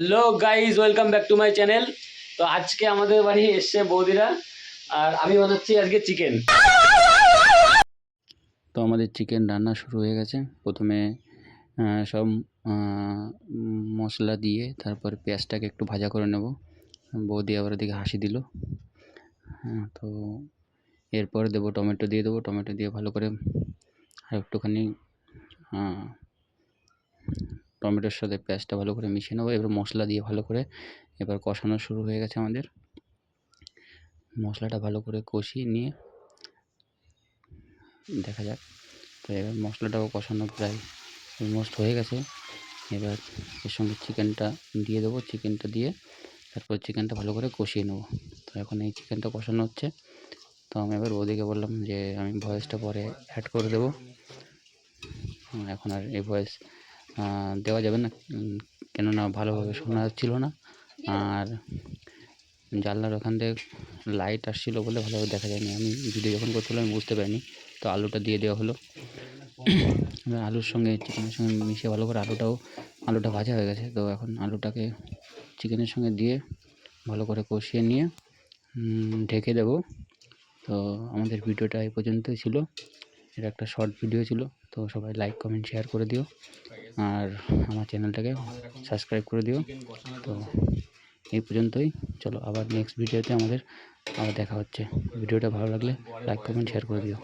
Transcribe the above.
Hello guys welcome back to my channel তো আজকে আমাদের বাড়ি এসছে বৌদিরা আর আমি বানাচ্ছি আজকে চিকেন তো আমাদের চিকেন রান্না শুরু হয়ে গেছে। প্রথমে সব মশলা দিয়ে তারপর পেঁয়াজটাকে একটু ভাজা করে নেব। বৌদি আবার ওদিকে হাসি দিল। হ্যাঁ, তো এরপর দেবো টমেটো দিয়ে দেবো। টমেটো দিয়ে ভালো করে আর একটুখানি টমেটোর সাথে পেঁয়াজটা ভালো করে মিশিয়ে নেব। এবার মশলা দিয়ে ভালো করে এবার কষানো শুরু হয়ে গেছে আমাদের। মশলাটা ভালো করে কষিয়ে নিয়ে দেখা যাক। তো এবার মশলাটাও কষানো প্রায় অলমোস্ট হয়ে গেছে। এবার এর সঙ্গে চিকেনটা দিয়ে দেবো। চিকেনটা দিয়ে তারপর চিকেনটা ভালো করে কষিয়ে নেব। তো এখন এই চিকেনটা কষানো হচ্ছে। তো আমি এবার ওদিকে বললাম যে আমি ভয়েসটা পরে অ্যাড করে দেবো। এখন আর এই ভয়েস দেওয়া যাবে না। কেননা ভালোভাবে শোনা যাচ্ছিল না। আর জানলার ওখান থেকে লাইট আসছিল বলে ভালোভাবে দেখা যায়নি। আমি ভিডিও যখন করছিলাম, আমি বুঝতে পারিনি। তো আলুটা দিয়ে দেওয়া হলো। আলুর সঙ্গে চিকেনের সঙ্গে মিশিয়ে ভালো করে আলুটাও, আলুটা ভাজা হয়ে গেছে। তো এখন আলুটাকে চিকেনের সঙ্গে দিয়ে ভালো করে কষিয়ে নিয়ে ঢেকে দেবো। তো আমাদের ভিডিওটা এই পর্যন্তই ছিল। এটা একটা শর্ট ভিডিও ছিল। তো সবাই লাইক কমেন্ট শেয়ার করে দিও। আর আমার চ্যানেলটাকে সাবস্ক্রাইব করে দিও। তো এই পর্যন্তই। চলো আবার নেক্সট ভিডিওতে আমাদের, আবার দেখা হচ্ছে। ভিডিওটা ভালো লাগলে লাইক কমেন্ট শেয়ার করে দিও।